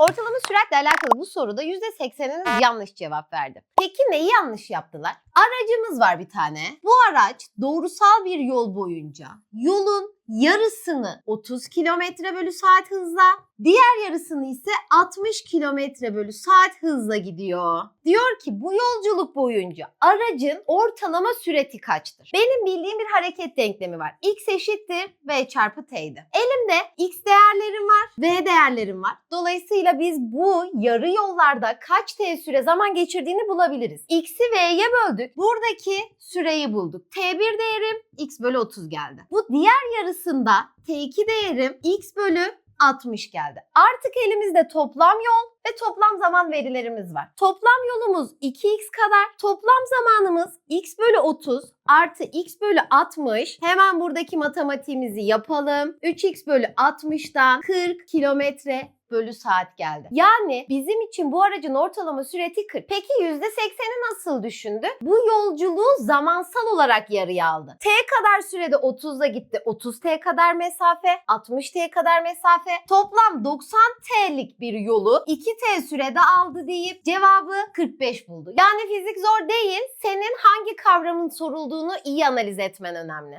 Ortalama süratle alakalı bu soruda %80'iniz yanlış cevap verdi. Peki neyi yanlış yaptılar? Aracımız var bir tane. Bu araç doğrusal bir yol boyunca yolun yarısını 30 kilometre bölü saat hızla, diğer yarısını ise 60 kilometre bölü saat hızla gidiyor. Diyor ki bu yolculuk boyunca aracın ortalama süreti kaçtır? Benim bildiğim bir hareket denklemi var. X eşittir V çarpı T'ydi. Elimde X değerlerim var, V değerlerim var. Dolayısıyla biz bu yarı yollarda kaç T süre zaman geçirdiğini bulabiliriz. X'i V'ye böldük. Buradaki süreyi bulduk. T1 değerim X bölü 30 geldi. Bu diğer yarısında T2 değerim X bölü 60 geldi. Artık elimizde toplam yol ve toplam zaman verilerimiz var. Toplam yolumuz 2x kadar. Toplam zamanımız x bölü 30 artı x bölü 60. Hemen buradaki matematiğimizi yapalım. 3x bölü 60'dan 40 kilometre bölü saat geldi. Yani bizim için bu aracın ortalama süreti 40. Peki %80'i nasıl düşündü? Bu yolculuğu zamansal olarak yarıya aldı. T kadar sürede 30'la gitti. 30 T kadar mesafe, 60 T kadar mesafe. Toplam 90 T'lik bir yolu 2 T sürede aldı deyip cevabı 45 buldu. Yani fizik zor değil. Senin hangi kavramın sorulduğunu iyi analiz etmen önemli.